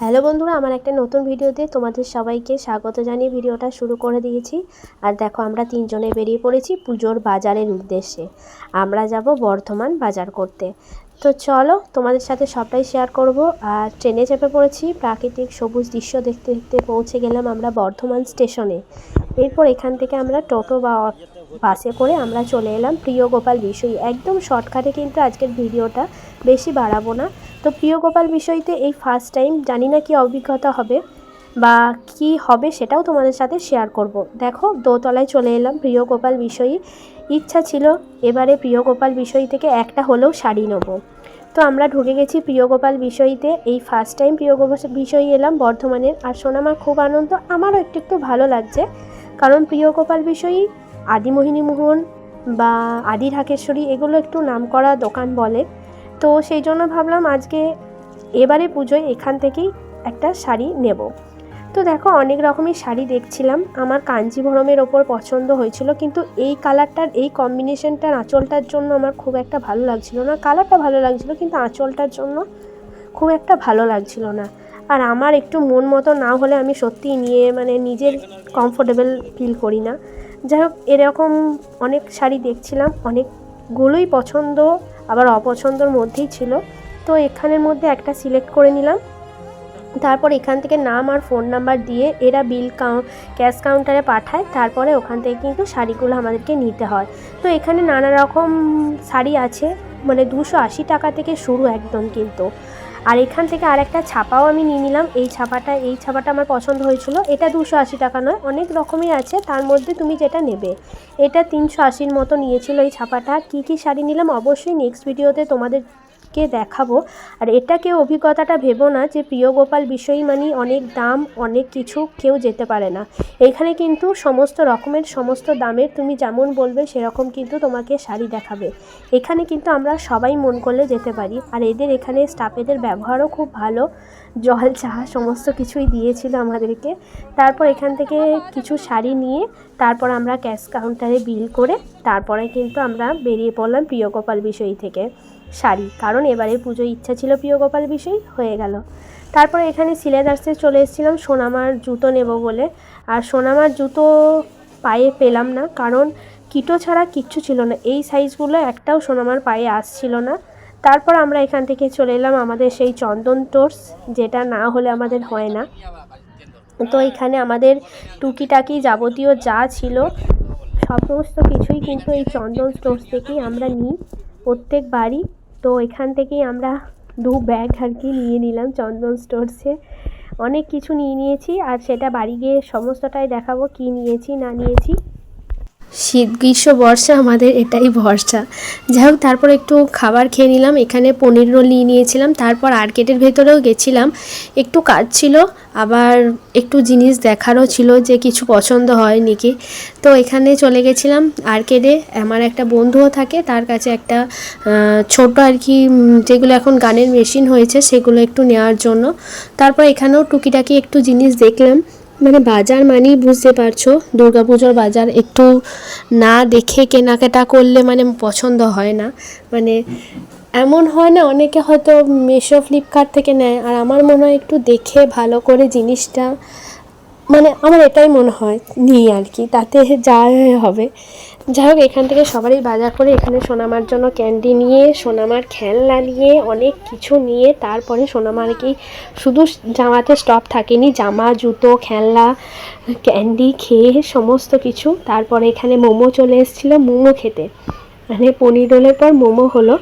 Hello বন্ধুরা, আমার একটা নতুন ভিডিওতে তোমাদের সবাইকে স্বাগত জানিয়ে ভিডিওটা শুরু করে দিয়েছি। আর দেখো, আমরা তিনজনে বেরিয়ে পড়েছি পুজোর বাজারের উদ্দেশ্যে। আমরা যাব বর্ধমান বাজার করতে। তো চলো, তোমাদের সাথে সবটাই শেয়ার করব। আর ট্রেনে চেপে পড়েছি, প্রাকৃতিক সবুজ দৃশ্য দেখতে দেখতে পৌঁছে গেলাম আমরা বর্ধমান স্টেশনে। এরপর এখান থেকে আমরা টোটো বা বাসে করে আমরা চলে এলাম। প্রিয় গোপাল বিষয়। একদম শর্টকাটে কিন্তু আজকের ভিডিওটা বেশি বাড়াবো না। তো প্রিয় গোপাল বিষয়তে এই ফার্স্ট টাইম জানি না কি অভিজ্ঞতা হবে বা কি হবে সেটাও তোমাদের সাথে শেয়ার করব। দেখো, দোতলায় চলে এলাম প্রিয় গোপাল বিষয়ী। ইচ্ছা ছিল এবারে প্রিয় গোপাল বিষয় থেকে একটা হলেও শাড়ি নেব। তো আমরা ঢুকে গেছি প্রিয় গোপাল বিষয়ীতে। এই ফার্স্ট টাইম প্রিয় গোপাল বিষয় এলাম বর্ধমানের। আর আমার খুব আনন্দ। আমারও একটু একটু ভালো লাগছে। কারণ প্রিয় গোপাল বিষয়ী আদিমোহিনী মোহন বা আদি ঢাকেশ্বরী, এগুলো একটু নামকরা দোকান বলে। তো সেই জন্য ভাবলাম আজকে এবারে পুজোয় এখান থেকেই একটা শাড়ি নেব। তো দেখো, অনেক রকমের শাড়ি দেখছিলাম। আমার কাঞ্জিভরমের ওপর পছন্দ হয়েছিল, কিন্তু এই কালারটার, এই কম্বিনেশনটার, আঁচলটার জন্য আমার খুব একটা ভালো লাগছিল না। কালারটা ভালো লাগছিল, কিন্তু আঁচলটার জন্য খুব একটা ভালো লাগছিল না। আর আমার একটু মন মতো না হলে আমি সত্যিই নিয়ে মানে নিজের কমফোর্টেবল ফিল করি না। যাই হোক এরকম অনেক শাড়ি দেখছিলাম, অনেকগুলোই পছন্দ, আবার অপছন্দর মধ্যেই ছিল। তো এখানের মধ্যে একটা সিলেক্ট করে নিলাম। তারপর এখান থেকে নাম আর ফোন নাম্বার দিয়ে এরা বিল কাউ ক্যাশ কাউন্টারে পাঠায়। তারপরে ওখান থেকে কিন্তু শাড়িগুলো আমাদেরকে নিতে হয়। তো এখানে নানা রকম শাড়ি আছে মানে দুশো আশি টাকা থেকে শুরু একদম কিন্তু। আর এখান থেকে আর একটা ছাপাও আমি নিয়ে নিলাম। এই ছাপাটা এই ছাপাটা আমার পছন্দ হয়েছিল। এটা দুশো আশি টাকা নয়, অনেক রকমই আছে। তার মধ্যে তুমি যেটা নেবে, এটা তিনশো আশির মতো নিয়েছিল এই ছাপাটা। কি কি শাড়ি নিলাম অবশ্যই নেক্সট ভিডিওতে তোমাদের কে দেখাবো? আর এটাকে অভিজ্ঞতাটা ভেবো না যে প্রিয় গোপাল বিষয়ী মানে অনেক দাম, অনেক কিছু কেউ যেতে পারে না। এখানে কিন্তু সমস্ত রকমের, সমস্ত দামের তুমি যেমন বলবে সেরকম কিন্তু তোমাকে শাড়ি দেখাবে। এখানে কিন্তু আমরা সবাই মন করলে যেতে পারি। আর এদের এখানে স্টাফেদের ব্যবহারও খুব ভালো। জল, চা সমস্ত কিছুই দিয়েছিল আমাদেরকে। তারপর এখান থেকে কিছু শাড়ি নিয়ে তারপর আমরা ক্যাশ কাউন্টারে বিল করে তারপরে কিন্তু আমরা বেরিয়ে পড়লাম প্রিয় গোপাল বিষয় থেকে। শাড়ি। কারণ এবারে পুজোয় ইচ্ছা ছিল প্রিয় গোপাল বিষয় হয়ে গেল। তারপর এখানে সিলেদার্সে চলে এসেছিলাম সোনামার জুতো নেব বলে। আর সোনামার জুতো পায়ে পেলাম না, কারণ কিটো ছাড়া কিচ্ছু ছিল না। এই সাইজগুলো একটাও সোনামার পায়ে আসছিল না। তারপর আমরা এখান থেকে চলে এলাম আমাদের সেই চন্দন টোর্স, যেটা না হলে আমাদের হয় না। তো এখানে আমাদের টুকিটাকি যাবতীয় যা ছিল, সমস্ত কিছুই কিন্তু এই চন্দন স্টোর্স থেকেই আমরা নিই। প্রত্যেকবারই তো এখান থেকেই আমরা দু ব্যাগ আর কি নিয়ে নিলাম চন্দন স্টোরসে। অনেক কিছু নিয়ে নিয়েছি আর সেটা বাড়ি গিয়ে সমস্তটাই দেখাবো কি নিয়েছি, না নিয়েছি। শীত, গ্রীষ্ম, বর্ষা, আমাদের এটাই ভরসা। যাই হোক, তারপর একটু খাবার খেয়ে নিলাম। এখানে পনির রোল নিয়ে নিয়েছিলাম। তারপর আর্কেটের ভেতরেও গেছিলাম। একটু কাজ ছিল, আবার একটু জিনিস দেখারও ছিল যে কিছু পছন্দ হয় নাকি। তো এখানে চলে গেছিলাম আর্কেডে। আমার একটা বন্ধুও থাকে, তার কাছে একটা ছোট আর কি যেগুলো এখন গানের মেশিন হয়েছে, সেগুলো একটু নেওয়ার জন্য। তারপর এখানেও টুকিটাকি একটু জিনিস দেখলাম। মানে বাজার মানেই বুঝতে পারছ। দুর্গাপুজোর বাজার একটু না দেখে কেনাকাটা করলে মানে পছন্দ হয় না। মানে এমন হয় না, অনেকে হয়তো মিশো ফ্লিপকার্ট থেকে নেয়। আর আমার মনে হয় একটু দেখে ভালো করে জিনিসটা মানে আমার এটাই মনে হয় নিই আর কি, তাতে যা হবে। যাই হোক, এখান থেকে সবারই বাজার করে এখানে সোনামার জন্য ক্যান্ডি নিয়ে, সোনামার খেলনা নিয়ে, অনেক কিছু নিয়ে, তারপরে সোনামার কি শুধু জামাতে স্টপ থাকেনি, জামা, জুতো, খেলনা, ক্যান্ডি, খেয়ে সমস্ত কিছু। তারপরে এখানে মোমো চলে এসেছিল মোমো খেতে। মানে পনির রোলের পর মোমো হলো।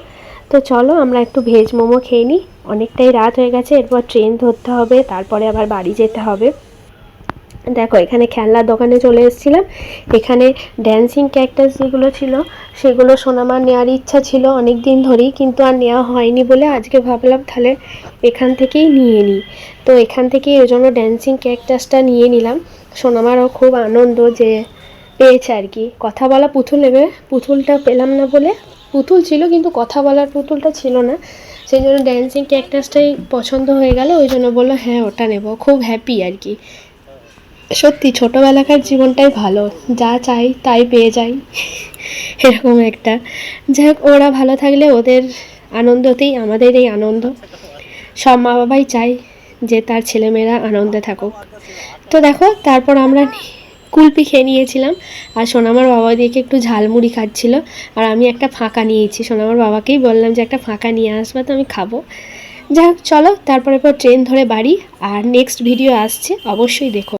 তো চলো, আমরা একটু ভেজ মোমো খেয়ে নিই অনেকটাই রাত হয়ে গেছে, এরপর ট্রেন ধরতে হবে, তারপরে আবার বাড়ি যেতে হবে। দেখো, এখানে খেলনার দোকানে চলে এসেছিলাম। এখানে ড্যান্সিং ক্যাক্টাস যেগুলো ছিল, সেগুলো সোনামার নেওয়ার ইচ্ছা ছিল অনেক দিন ধরেই, কিন্তু আর নেওয়া হয়নি বলে আজকে ভাবলাম তাহলে এখান থেকেই নিয়ে নিই। তো এখান থেকেই ওই জন্য ড্যান্সিং ক্যাকটাসটা নিয়ে নিলাম। সোনামারও খুব আনন্দ যে পেয়েছে আর কি। কথা বলা পুতুল নেবে, পুতুলটা পেলাম না বলে। পুতুল ছিল, কিন্তু কথা বলার পুতুলটা ছিল না। সেই জন্য ড্যান্সিং ক্যাকটাসটাই পছন্দ হয়ে গেল, ওই জন্য বলল হ্যাঁ ওটা নেব। খুব হ্যাপি আর কি। সত্যি, ছোটোবেলাকার জীবনটাই ভালো। যা চাই তাই পেয়ে যাই। এরকম একটা। যাই হোক ওরা ভালো থাকলে ওদের আনন্দতেই, আমাদের এই আনন্দ। সব মা বাবাই চাই যে তার ছেলেমেয়েরা আনন্দে থাকুক। তো দেখো, তারপর আমরা কুলপি খেয়ে নিয়েছিলাম। আর সোনামার বাবা দিকে একটু ঝালমুড়ি খাচ্ছিল। আর আমি একটা ফাঁকা নিয়েছি। সোনামার বাবাকেই বললাম যে, একটা ফাঁকা নিয়ে আসবা তো আমি খাব। যাই হোক চলো, তারপরে পর ট্রেন ধরে বাড়ি। আর নেক্সট ভিডিও আসছে, অবশ্যই দেখো।